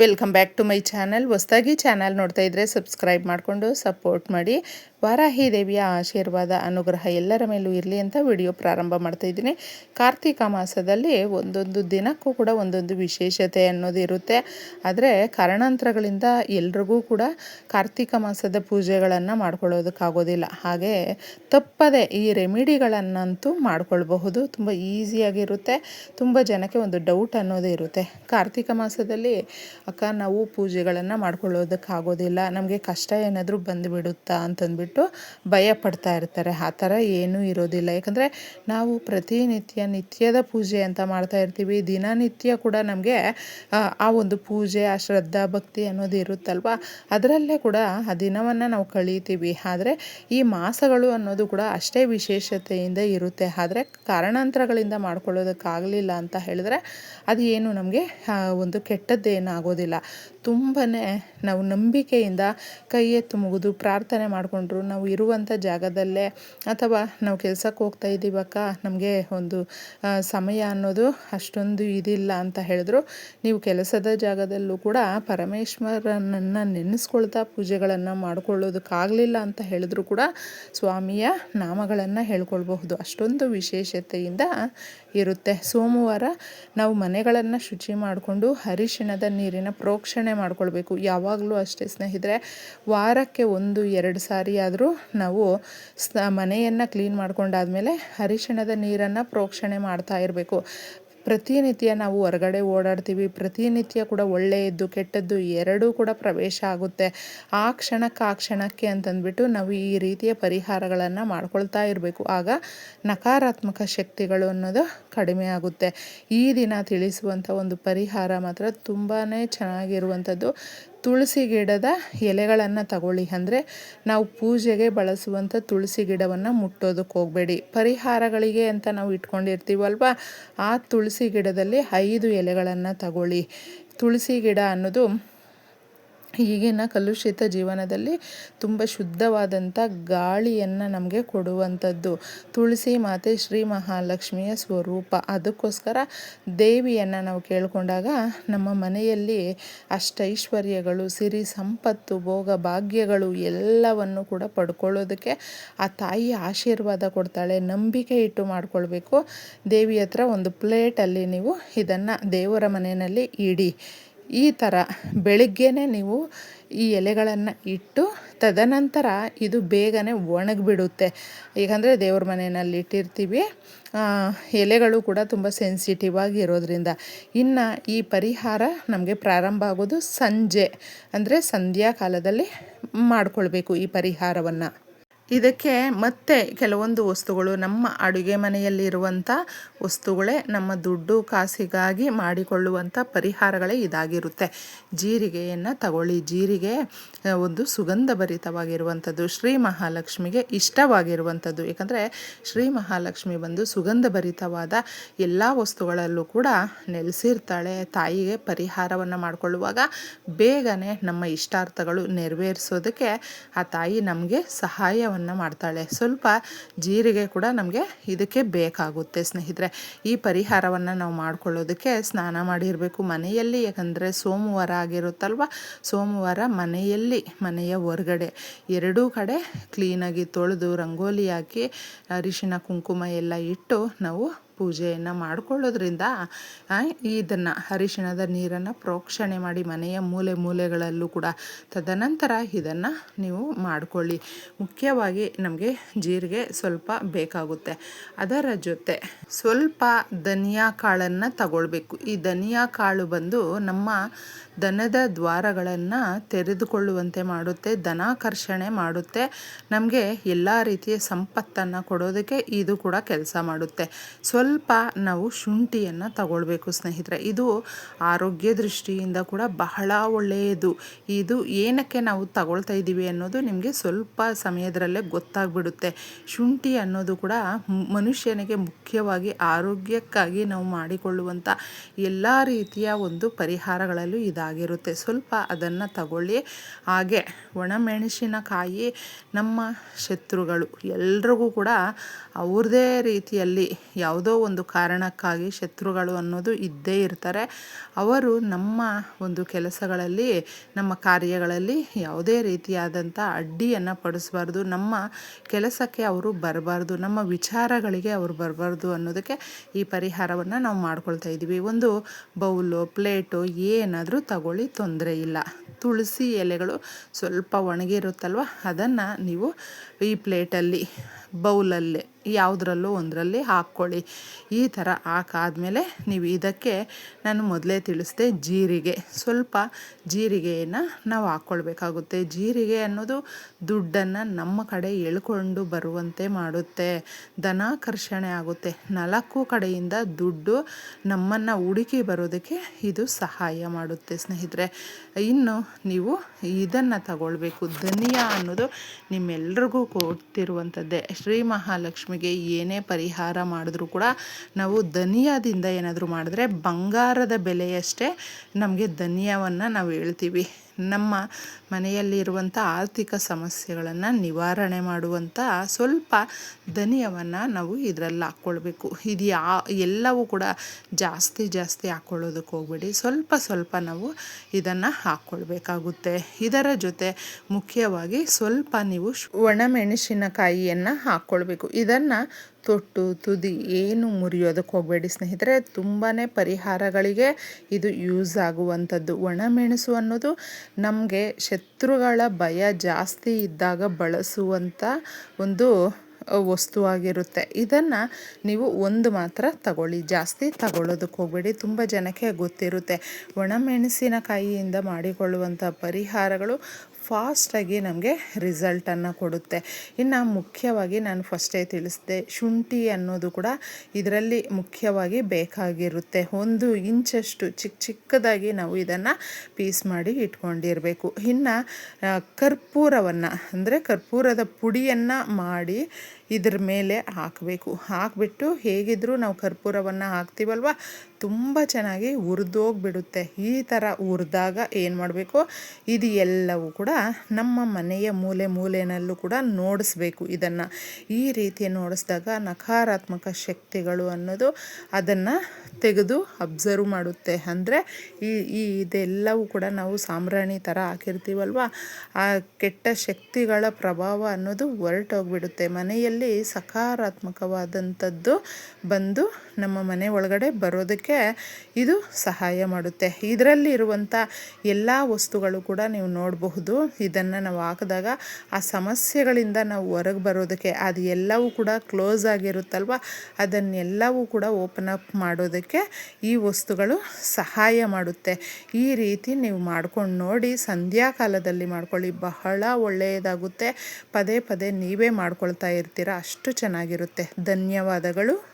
Welcome back to my channel ಹೊಸ್ದಾಗಿ channel ನೋಡ್ತಾ ಇದ್ದರೆ ಸಬ್ಸ್ಕ್ರೈಬ್ ಮಾಡಿಕೊಂಡು ಸಪೋರ್ಟ್ ಮಾಡಿ. ವಾರಾಹಿ ದೇವಿಯ ಆಶೀರ್ವಾದ, ಅನುಗ್ರಹ ಎಲ್ಲರ ಮೇಲೂ ಇರಲಿ ಅಂತ ವಿಡಿಯೋ ಪ್ರಾರಂಭ ಮಾಡ್ತಾ ಇದ್ದೀನಿ. ಕಾರ್ತಿಕ ಮಾಸದಲ್ಲಿ ಒಂದೊಂದು ದಿನಕ್ಕೂ ಕೂಡ ಒಂದೊಂದು ವಿಶೇಷತೆ ಅನ್ನೋದು ಇರುತ್ತೆ. ಆದರೆ ಕಾರಣಾಂತರಗಳಿಂದ ಎಲ್ರಿಗೂ ಕೂಡ ಕಾರ್ತಿಕ ಮಾಸದ ಪೂಜೆಗಳನ್ನು ಮಾಡ್ಕೊಳ್ಳೋದಕ್ಕಾಗೋದಿಲ್ಲ. ಹಾಗೆ ತಪ್ಪದೆ ಈ ರೆಮಿಡಿಗಳನ್ನಂತೂ ಮಾಡ್ಕೊಳ್ಬಹುದು. ತುಂಬ ಈಸಿಯಾಗಿರುತ್ತೆ ತುಂಬ ಜನಕ್ಕೆ ಒಂದು ಡೌಟ್ ಅನ್ನೋದು ಇರುತ್ತೆ. ಕಾರ್ತಿಕ ಮಾಸದಲ್ಲಿ ಅಕ್ಕ ನಾವು ಪೂಜೆಗಳನ್ನು ಮಾಡ್ಕೊಳ್ಳೋದಕ್ಕಾಗೋದಿಲ್ಲ. ನಮಗೆ ಕಷ್ಟ ಏನಾದರೂ ಬಂದುಬಿಡುತ್ತಾ ಅಂತಂದ್ಬಿಟ್ಟು ಭಯ ಪಡ್ತಾ ಇರ್ತಾರೆ. ಆ ಥರ ಏನೂ ಇರೋದಿಲ್ಲ. ಯಾಕಂದರೆ ನಾವು ಪ್ರತಿನಿತ್ಯ ನಿತ್ಯದ ಪೂಜೆ ಅಂತ ಮಾಡ್ತಾ ಇರ್ತೀವಿ. ದಿನನಿತ್ಯ ಕೂಡ ನಮಗೆ, ಆ ಒಂದು ಪೂಜೆ, ಆ ಶ್ರದ್ಧಾ, ಭಕ್ತಿ ಅನ್ನೋದು ಇರುತ್ತಲ್ವ? ಅದರಲ್ಲೇ ಕೂಡ ಆ ದಿನವನ್ನು ನಾವು ಕಳೀತೀವಿ. ಆದರೆ ಈ ಮಾಸಗಳು ಅನ್ನೋದು ಕೂಡ ಅಷ್ಟೇ ವಿಶೇಷತೆಯಿಂದ ಇರುತ್ತೆ. ಆದರೆ ಕಾರಣಾಂತರಗಳಿಂದ ಮಾಡ್ಕೊಳ್ಳೋದಕ್ಕಾಗಲಿಲ್ಲ ಅಂತ ಹೇಳಿದ್ರೆ ಅದು ಏನು ನಮಗೆ ಒಂದು ಕೆಟ್ಟದ್ದೇನಾಗೋದಿಲ್ಲ. ತುಂಬಾ ನಾವು ನಂಬಿಕೆಯಿಂದ ಕೈ ಎತ್ತು ಮುಗಿದು ಪ್ರಾರ್ಥನೆ ಮಾಡಿಕೊಂಡ್ರು ನಾವು ಇರುವಂಥ ಜಾಗದಲ್ಲೇ ಅಥವಾ ನಾವು ಕೆಲಸಕ್ಕೆ ಹೋಗ್ತಾ ಇದ್ದೀವಕ್ಕ, ನಮಗೆ ಒಂದು ಸಮಯ ಅನ್ನೋದು ಅಷ್ಟೊಂದು ಇದಿಲ್ಲ ಅಂತ ಹೇಳಿದ್ರು. ನೀವು ಕೆಲಸದ ಜಾಗದಲ್ಲೂ ಕೂಡ ಪರಮೇಶ್ವರನನ್ನು ನೆನೆಸ್ಕೊಳ್ತಾ ಪೂಜೆಗಳನ್ನು ಮಾಡಿಕೊಳ್ಳೋದಕ್ಕಾಗಲಿಲ್ಲ ಅಂತ ಹೇಳಿದ್ರು ಕೂಡ ಸ್ವಾಮಿಯ ನಾಮಗಳನ್ನು ಹೇಳ್ಕೊಳ್ಬಹುದು. ಅಷ್ಟೊಂದು ವಿಶೇಷತೆಯಿಂದ ಇರುತ್ತೆ. ಸೋಮವಾರ ನಾವು ಮನೆಗಳನ್ನು ಶುಚಿ ಮಾಡಿಕೊಂಡು ಅರಿಶಿಣದ ನೀರಿನ ಪ್ರೋಕ್ಷಣೆ ಮಾಡ್ಕೊಳ್ಬೇಕು. ಯಾವಾಗಲೂ ಅಷ್ಟೇ ಸ್ನೇಹಿತರೆ, ವಾರಕ್ಕೆ ಒಂದು, ಎರಡು ಸಾರಿ ಆದರೂ ನಾವು ಮನೆಯನ್ನು ಕ್ಲೀನ್ ಮಾಡ್ಕೊಂಡಾದಮೇಲೆ ಅರಿಶಿಣದ ನೀರನ್ನು ಪ್ರೋಕ್ಷಣೆ ಮಾಡ್ತಾ ಇರಬೇಕು. ಪ್ರತಿನಿತ್ಯ ನಾವು ಹೊರಗಡೆ ಓಡಾಡ್ತೀವಿ. ಪ್ರತಿನಿತ್ಯ ಕೂಡ ಒಳ್ಳೆಯದ್ದು, ಕೆಟ್ಟದ್ದು ಎರಡೂ ಕೂಡ ಪ್ರವೇಶ ಆಗುತ್ತೆ. ಆ ಕ್ಷಣಕ್ಕೆ ಆ ಕ್ಷಣಕ್ಕೆ ಅಂತಂದ್ಬಿಟ್ಟು ನಾವು ಈ ರೀತಿಯ ಪರಿಹಾರಗಳನ್ನು ಮಾಡ್ಕೊಳ್ತಾ ಇರಬೇಕು. ಆಗ ನಕಾರಾತ್ಮಕ ಶಕ್ತಿಗಳು ಅನ್ನೋದು ಕಡಿಮೆ ಆಗುತ್ತೆ. ಈ ದಿನ ತಿಳಿಸುವಂಥ ಒಂದು ಪರಿಹಾರ ಮಾತ್ರ ತುಂಬಾ ಚೆನ್ನಾಗಿರುವಂಥದ್ದು. ತುಳಸಿ ಗಿಡದ ಎಲೆಗಳನ್ನು ತಗೊಳ್ಳಿ. ಅಂದರೆ ನಾವು ಪೂಜೆಗೆ ಬಳಸುವಂಥ ತುಳಸಿ ಗಿಡವನ್ನು ಮುಟ್ಟೋದಕ್ಕೆ ಹೋಗಬೇಡಿ. ಪರಿಹಾರಗಳಿಗೆ ಅಂತ ನಾವು ಇಟ್ಕೊಂಡಿರ್ತೀವಲ್ವ? ಆ ತುಳಸಿ ಗಿಡದಲ್ಲಿ ಐದು ಎಲೆಗಳನ್ನು ತಗೊಳ್ಳಿ. ತುಳಸಿ ಗಿಡ ಅನ್ನೋದು ಈಗಿನ ಕಲುಷಿತ ಜೀವನದಲ್ಲಿ ತುಂಬ ಶುದ್ಧವಾದಂಥ ಗಾಳಿಯನ್ನು ನಮಗೆ ಕೊಡುವಂಥದ್ದು. ತುಳಸಿ ಮಾತೆ ಶ್ರೀ ಮಹಾಲಕ್ಷ್ಮಿಯ ಸ್ವರೂಪ. ಅದಕ್ಕೋಸ್ಕರ ದೇವಿಯನ್ನು ನಾವು ಕೇಳಿಕೊಂಡಾಗ ನಮ್ಮ ಮನೆಯಲ್ಲಿ ಅಷ್ಟೈಶ್ವರ್ಯಗಳು, ಸಿರಿ ಸಂಪತ್ತು, ಭೋಗ ಭಾಗ್ಯಗಳು ಎಲ್ಲವನ್ನು ಕೂಡ ಪಡ್ಕೊಳ್ಳೋದಕ್ಕೆ ಆ ತಾಯಿ ಆಶೀರ್ವಾದ ಕೊಡ್ತಾಳೆ. ನಂಬಿಕೆ ಇಟ್ಟು ಮಾಡಿಕೊಳ್ಬೇಕು. ದೇವಿ ಹತ್ರ ಒಂದು ಪ್ಲೇಟಲ್ಲಿ ನೀವು ಇದನ್ನು ದೇವರ ಮನೆಯಲ್ಲಿ ಇಡಿ. ಈ ಥರ ಬೆಳಿಗ್ಗೆನೇ ನೀವು ಈ ಎಲೆಗಳನ್ನು ಇಟ್ಟು ತದನಂತರ ಇದು ಬೇಗನೆ ಒಣಗಿಬಿಡುತ್ತೆ. ಏಕೆಂದರೆ ದೇವ್ರ ಮನೆಯಲ್ಲಿ ಇಟ್ಟಿರ್ತೀವಿ. ಎಲೆಗಳು ಕೂಡ ತುಂಬ ಸೆನ್ಸಿಟಿವ್ ಆಗಿರೋದ್ರಿಂದ. ಇನ್ನು ಈ ಪರಿಹಾರ ನಮಗೆ ಪ್ರಾರಂಭ ಆಗೋದು ಸಂಜೆ. ಅಂದರೆ ಸಂಧ್ಯಾ ಕಾಲದಲ್ಲಿ ಮಾಡಿಕೊಳ್ಬೇಕು ಈ ಪರಿಹಾರವನ್ನು. ಇದಕ್ಕೆ ಮತ್ತೆ ಕೆಲವೊಂದು ವಸ್ತುಗಳು ನಮ್ಮ ಅಡುಗೆ ಮನೆಯಲ್ಲಿರುವಂಥ ವಸ್ತುಗಳೇ ನಮ್ಮ ದುಡ್ಡು ಕಾಸಿಗಾಗಿ ಮಾಡಿಕೊಳ್ಳುವಂಥ ಪರಿಹಾರಗಳೇ ಇದಾಗಿರುತ್ತೆ. ಜೀರಿಗೆಯನ್ನು ತಗೊಳ್ಳಿ. ಜೀರಿಗೆ ಒಂದು ಸುಗಂಧಭರಿತವಾಗಿರುವಂಥದ್ದು, ಶ್ರೀ ಮಹಾಲಕ್ಷ್ಮಿಗೆ ಇಷ್ಟವಾಗಿರುವಂಥದ್ದು. ಏಕೆಂದರೆ ಶ್ರೀ ಮಹಾಲಕ್ಷ್ಮಿ ಬಂದು ಸುಗಂಧಭರಿತವಾದ ಎಲ್ಲ ವಸ್ತುಗಳಲ್ಲೂ ಕೂಡ ನೆಲೆಸಿರ್ತಾಳೆ. ತಾಯಿಗೆ ಪರಿಹಾರವನ್ನು ಮಾಡಿಕೊಳ್ಳುವಾಗ ಬೇಗನೆ ನಮ್ಮ ಇಷ್ಟಾರ್ಥಗಳು ನೆರವೇರಿಸೋದಕ್ಕೆ ಆ ತಾಯಿ ನಮಗೆ ಸಹಾಯವನ್ನು ಮಾಡ್ತಾಳೆ. ಸ್ವಲ್ಪ ಜೀರಿಗೆ ಕೂಡ ನಮಗೆ ಇದಕ್ಕೆ ಬೇಕಾಗುತ್ತೆ ಸ್ನೇಹಿತರೆ. ಈ ಪರಿಹಾರವನ್ನು ನಾವು ಮಾಡ್ಕೊಳ್ಳೋದಕ್ಕೆ ಸ್ನಾನ ಮಾಡಿರಬೇಕು. ಮನೆಯಲ್ಲಿ ಯಾಕಂದರೆ ಸೋಮವಾರ ಆಗಿರುತ್ತಲ್ವ? ಸೋಮವಾರ ಮನೆಯಲ್ಲಿ, ಮನೆಯ ಹೊರಗಡೆ ಎರಡೂ ಕಡೆ ಕ್ಲೀನಾಗಿ ತೊಳೆದು, ರಂಗೋಲಿ ಹಾಕಿ, ಅರಿಶಿನ, ಕುಂಕುಮ ಎಲ್ಲ ಇಟ್ಟು ನಾವು ಪೂಜೆಯನ್ನು ಮಾಡಿಕೊಳ್ಳೋದ್ರಿಂದ ಇದನ್ನು ಅರಿಶಿಣದ ನೀರನ್ನು ಪ್ರೋಕ್ಷಣೆ ಮಾಡಿ ಮನೆಯ ಮೂಲೆ ಮೂಲೆಗಳಲ್ಲೂ ಕೂಡ ತದನಂತರ ಇದನ್ನು ನೀವು ಮಾಡಿಕೊಳ್ಳಿ. ಮುಖ್ಯವಾಗಿ ನಮಗೆ ಜೀರಿಗೆ ಸ್ವಲ್ಪ ಬೇಕಾಗುತ್ತೆ. ಅದರ ಜೊತೆ ಸ್ವಲ್ಪ ಧನಿಯಾ ಕಾಳನ್ನು ತಗೊಳ್ಬೇಕು. ಈ ಧನಿಯಾ ಕಾಳು ಬಂದು ನಮ್ಮ ದನದ ದ್ವಾರಗಳನ್ನು ತೆರೆದುಕೊಳ್ಳುವಂತೆ ಮಾಡುತ್ತೆ ಧನಾಕರ್ಷಣೆ ಮಾಡುತ್ತೆ. ನಮಗೆ ಎಲ್ಲ ರೀತಿಯ ಸಂಪತ್ತನ್ನು ಕೊಡೋದಕ್ಕೆ ಇದು ಕೂಡ ಕೆಲಸ ಮಾಡುತ್ತೆ. ಸ್ವಲ್ಪ ನಾವು ಶುಂಠಿಯನ್ನು ತಗೊಳ್ಬೇಕು ಸ್ನೇಹಿತರೆ. ಇದು ಆರೋಗ್ಯ ದೃಷ್ಟಿಯಿಂದ ಕೂಡ ಬಹಳ ಒಳ್ಳೆಯದು. ಇದು ಏನಕ್ಕೆ ನಾವು ತಗೊಳ್ತಾ ಇದ್ದೀವಿ ಅನ್ನೋದು ನಿಮಗೆ ಸ್ವಲ್ಪ ಸಮಯದರಲ್ಲೇ ಗೊತ್ತಾಗ್ಬಿಡುತ್ತೆ. ಶುಂಠಿ ಅನ್ನೋದು ಕೂಡ ಮನುಷ್ಯನಿಗೆ ಮುಖ್ಯವಾಗಿ ಆರೋಗ್ಯಕ್ಕಾಗಿ ನಾವು ಮಾಡಿಕೊಳ್ಳುವಂಥ ಎಲ್ಲ ರೀತಿಯ ಒಂದು ಪರಿಹಾರಗಳಲ್ಲೂ ಇದೆ ಇದಾಗಿರುತ್ತೆ ಸ್ವಲ್ಪ ಅದನ್ನು ತಗೊಳ್ಳಿ. ಹಾಗೆ ಒಣಮೆಣಸಿನಕಾಯಿ ನಮ್ಮ ಶತ್ರುಗಳು ಎಲ್ರಿಗೂ ಕೂಡ ಅವ್ರದ್ದೇ ರೀತಿಯಲ್ಲಿ ಯಾವುದೋ ಒಂದು ಕಾರಣಕ್ಕಾಗಿ ಶತ್ರುಗಳು ಅನ್ನೋದು ಇದ್ದೇ ಇರ್ತಾರೆ. ಅವರು ನಮ್ಮ ಒಂದು ಕೆಲಸಗಳಲ್ಲಿ, ನಮ್ಮ ಕಾರ್ಯಗಳಲ್ಲಿ ಯಾವುದೇ ರೀತಿಯಾದಂಥ ಅಡ್ಡಿಯನ್ನು ಪಡಿಸಬಾರ್ದು. ನಮ್ಮ ಕೆಲಸಕ್ಕೆ ಅವರು ಬರಬಾರ್ದು. ನಮ್ಮ ವಿಚಾರಗಳಿಗೆ ಅವರು ಬರಬಾರ್ದು ಅನ್ನೋದಕ್ಕೆ ಈ ಪರಿಹಾರವನ್ನು ನಾವು ಮಾಡ್ಕೊಳ್ತಾ ಇದ್ದೀವಿ ಒಂದು ಬೌಲು, ಪ್ಲೇಟು ಏನಾದರೂ ತಗೊಳ್ಳಿ ತೊಂದರೆ ಇಲ್ಲ. ತುಳಸಿ ಎಲೆಗಳು ಸ್ವಲ್ಪ ಒಣಗಿರುತ್ತಲ್ವ? ಅದನ್ನು ನೀವು ಈ ಪ್ಲೇಟಲ್ಲಿ, ಬೌಲಲ್ಲಿ, ಯಾವುದ್ರಲ್ಲೂ ಒಂದರಲ್ಲಿ ಹಾಕ್ಕೊಳ್ಳಿ. ಈ ಥರ ಹಾಕಾದ್ಮೇಲೆ ನೀವು ಇದಕ್ಕೆ ನಾನು ಮೊದಲೇ ತಿಳಿಸಿದೆ ಜೀರಿಗೆ. ಸ್ವಲ್ಪ ಜೀರಿಗೆಯನ್ನು ನಾವು ಹಾಕ್ಕೊಳ್ಬೇಕಾಗುತ್ತೆ. ಜೀರಿಗೆ ಅನ್ನೋದು ದುಡ್ಡನ್ನು ನಮ್ಮ ಕಡೆ ಎಳ್ಕೊಂಡು ಬರುವಂತೆ ಮಾಡುತ್ತೆ. ಧನಾಕರ್ಷಣೆ ಆಗುತ್ತೆ. ನಾಲ್ಕು ಕಡೆಯಿಂದ ದುಡ್ಡು ನಮ್ಮನ್ನು ಹುಡುಕಿ ಬರೋದಕ್ಕೆ ಇದು ಸಹಾಯ ಮಾಡುತ್ತೆ ಸ್ನೇಹಿತರೆ. ಇನ್ನು ನೀವು ಇದನ್ನು ತಗೊಳ್ಬೇಕು. ಧನಿಯಾ ಅನ್ನೋದು ನಿಮ್ಮೆಲ್ರಿಗೂ ಕೊಡ್ತಿರುವಂಥದ್ದೇ ಶ್ರೀ ಮಹಾಲಕ್ಷ್ಮಿಗೆ ಏನೇ ಪರಿಹಾರ ಮಾಡಿದ್ರೂ ಕೂಡ ನಾವು ಧನಿಯಾದಿಂದ ಏನಾದರೂ ಮಾಡಿದ್ರೆ ಬಂಗಾರದ ಬೆಲೆಯಷ್ಟೇ ನಮಗೆ ಧನಿಯವನ್ನು ನಾವು ಹೇಳ್ತೀವಿ. ನಮ್ಮ ಮನೆಯಲ್ಲಿರುವಂಥ ಆರ್ಥಿಕ ಸಮಸ್ಯೆಗಳನ್ನು ನಿವಾರಣೆ ಮಾಡುವಂಥ ಸ್ವಲ್ಪ ಧನಿಯವನ್ನು ನಾವು ಇದರಲ್ಲಿ ಹಾಕ್ಕೊಳ್ಬೇಕು. ಇದು ಯಾ, ಎಲ್ಲವೂ ಕೂಡ ಜಾಸ್ತಿ ಜಾಸ್ತಿ ಹಾಕ್ಕೊಳ್ಳೋದಕ್ಕೆ ಹೋಗ್ಬೇಡಿ. ಸ್ವಲ್ಪ ಸ್ವಲ್ಪ ನಾವು ಇದನ್ನು ಹಾಕ್ಕೊಳ್ಬೇಕಾಗುತ್ತೆ. ಇದರ ಜೊತೆ ಮುಖ್ಯವಾಗಿ ಸ್ವಲ್ಪ ನೀವು ಒಣಮೆಣಸಿನಕಾಯಿಯನ್ನು ಹಾಕ್ಕೊಳ್ಬೇಕು. ಇದನ್ನು ತೊಟ್ಟು, ತುದಿ ಏನು ಮುರಿಯೋದಕ್ಕೆ ಹೋಗಬೇಡಿ ಸ್ನೇಹಿತರೆ. ತುಂಬಾ ಪರಿಹಾರಗಳಿಗೆ ಇದು ಯೂಸ್ ಆಗುವಂಥದ್ದು. ಒಣಮೆಣಸು ಅನ್ನೋದು ನಮಗೆ ಶತ್ರುಗಳ ಭಯ ಜಾಸ್ತಿ ಇದ್ದಾಗ ಬಳಸುವಂಥ ಒಂದು ವಸ್ತುವಾಗಿರುತ್ತೆ ಇದನ್ನು ನೀವು ಒಂದು ಮಾತ್ರ ತಗೊಳ್ಳಿ. ಜಾಸ್ತಿ ತಗೊಳ್ಳೋದಕ್ಕೆ ಹೋಗಬೇಡಿ. ತುಂಬ ಜನಕ್ಕೆ ಗೊತ್ತಿರುತ್ತೆ. ಒಣಮೆಣಸಿನಕಾಯಿಯಿಂದ ಮಾಡಿಕೊಳ್ಳುವಂಥ ಪರಿಹಾರಗಳು ಫಾಸ್ಟಾಗಿ ನಮಗೆ ರಿಸಲ್ಟನ್ನು ಕೊಡುತ್ತೆ. ಇನ್ನು ಮುಖ್ಯವಾಗಿ ನಾನು ಫಸ್ಟೇ ತಿಳಿಸಿದೆ, ಶುಂಠಿ ಅನ್ನೋದು ಕೂಡ ಇದರಲ್ಲಿ ಮುಖ್ಯವಾಗಿ ಬೇಕಾಗಿರುತ್ತೆ. ಒಂದು ಇಂಚಷ್ಟು ಚಿಕ್ಕ ಚಿಕ್ಕದಾಗಿ ನಾವು ಇದನ್ನು ಪೀಸ್ ಮಾಡಿ ಇಟ್ಕೊಂಡಿರಬೇಕು. ಇನ್ನು ಕರ್ಪೂರವನ್ನು, ಅಂದರೆ ಕರ್ಪೂರದ ಪುಡಿಯನ್ನು ಮಾಡಿ ಇದ್ರ ಮೇಲೆ ಹಾಕಬೇಕು. ಹಾಕಿಬಿಟ್ಟು ಹೇಗಿದ್ದರೂ ನಾವು ಕರ್ಪೂರವನ್ನು ಹಾಕ್ತೀವಲ್ವ? ತುಂಬ ಚೆನ್ನಾಗಿ ಹುರಿದೋಗ್ಬಿಡುತ್ತೆ ಈ ಥರ ಹುರಿದಾಗ ಏನು ಮಾಡಬೇಕು? ಇದು ಎಲ್ಲವೂ ಕೂಡ ನಮ್ಮ ಮನೆಯ ಮೂಲೆ ಮೂಲೆಯಲ್ಲೂ ಕೂಡ ನೋಡಿಸ್ಬೇಕು ಇದನ್ನು. ಈ ರೀತಿ ನೋಡಿಸಿದಾಗ ನಕಾರಾತ್ಮಕ ಶಕ್ತಿಗಳು ಅನ್ನೋದು ಅದನ್ನು ತೆಗೆದು ಅಬ್ಸರ್ವ್ ಮಾಡುತ್ತೆ. ಅಂದರೆ ಈ ಇದೆಲ್ಲವೂ ಕೂಡ ನಾವು ಸಾಂಬ್ರಾಣಿ ಥರ ಹಾಕಿರ್ತೀವಲ್ವ? ಆ ಕೆಟ್ಟ ಶಕ್ತಿಗಳ ಪ್ರಭಾವ ಅನ್ನೋದು ಹೊರಟೋಗ್ಬಿಡುತ್ತೆ. ಮನೆಯಲ್ಲಿ ಸಕಾರಾತ್ಮಕವಾದಂಥದ್ದು ಬಂದು ನಮ್ಮ ಮನೆ ಒಳಗಡೆ ಬರೋದಕ್ಕೆ ಇದು ಸಹಾಯ ಮಾಡುತ್ತೆ. ಇದರಲ್ಲಿ ಇರುವಂಥ ಎಲ್ಲ ವಸ್ತುಗಳು ಕೂಡ ನೀವು ನೋಡಬಹುದು. ಇದನ್ನು ನಾವು ಹಾಕಿದಾಗ ಆ ಸಮಸ್ಯೆಗಳಿಂದ ನಾವು ಹೊರಗೆ ಬರೋದಕ್ಕೆ ಅದು ಎಲ್ಲವೂ ಕೂಡ ಕ್ಲೋಸ್ ಆಗಿರುತ್ತಲ್ವ? ಅದನ್ನೆಲ್ಲವೂ ಕೂಡ ಓಪನ್ ಅಪ್ ಮಾಡೋದಕ್ಕೆ ಈ ವಸ್ತುಗಳು ಸಹಾಯ ಮಾಡುತ್ತೆ. ಈ ರೀತಿ ನೀವು ಮಾಡ್ಕೊಂಡು ನೋಡಿ ಸಂಧ್ಯಾ ಕಾಲದಲ್ಲಿ ಮಾಡ್ಕೊಳ್ಳಿ. ಬಹಳ ಒಳ್ಳೆಯದಾಗುತ್ತೆ. ಪದೇ ಪದೇ ನೀವೇ ಮಾಡ್ಕೊಳ್ತಾ ಇರ್ತೀರ. ಅಷ್ಟು ಚೆನ್ನಾಗಿರುತ್ತೆ. ಧನ್ಯವಾದಗಳು.